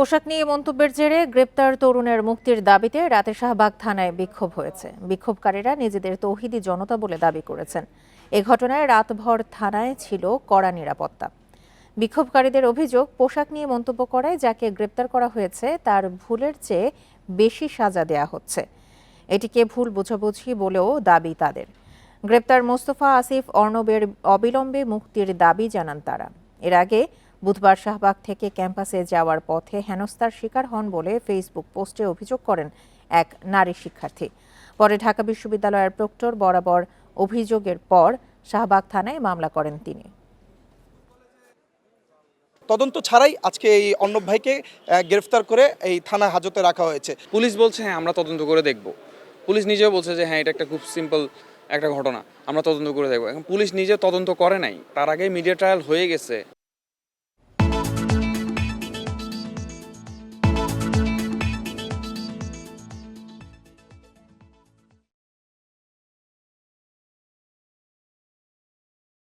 পোশাক নিয়ে মন্তব্যের জেরে গ্রেপ্তার তরুণের মুক্তির দাবিতে রাতে শাহবাগ থানায় বিক্ষোভ হয়েছে। বিক্ষোভকারীরা নিজেদের তৌহিদি জনতা বলে দাবি করেছেন। এ ঘটনায় রাতভর থানায় ছিল কড়া নিরাপত্তা। বিক্ষোভকারীদের অভিযোগ, পোশাক নিয়ে মন্তব্য করায় যাকে গ্রেপ্তার করা হয়েছে, তার ভুলের চেয়ে বেশি সাজা দেয়া হচ্ছে। এটিকে ভুল বোঝাবুঝি বলেও দাবি তাদের। গ্রেপ্তার মোস্তফা আসিফ অর্ণবের অবিলম্বে মুক্তির দাবি জানান তারা। এর আগে বুধবার শাহবাগ থেকে ক্যাম্পাসে যাওয়ার পথে হেনস্থার শিকার হন বলে ফেসবুক পোস্টে অভিযোগ করেন এক নারী শিক্ষার্থী। পরে ঢাকা বিশ্ববিদ্যালয়ের প্রক্টর বরাবর অভিযোগের পর শাহবাগ থানায় মামলা করেন তিনি। তদন্ত ছাড়াই আজকে এই অর্ণব ভাইকে গ্রেফতার করে এই থানা হাজতে রাখা হয়েছে। পুলিশ বলছে হ্যাঁ আমরা তদন্ত করে দেখব। পুলিশ নিজেও বলছে যে হ্যাঁ এটা একটা খুব সিম্পল একটা ঘটনা আমরা তদন্ত করে দেখব। এখন পুলিশ নিজে তদন্ত করে নাই তার আগে মিডিয়া ট্রায়াল হয়ে গেছে।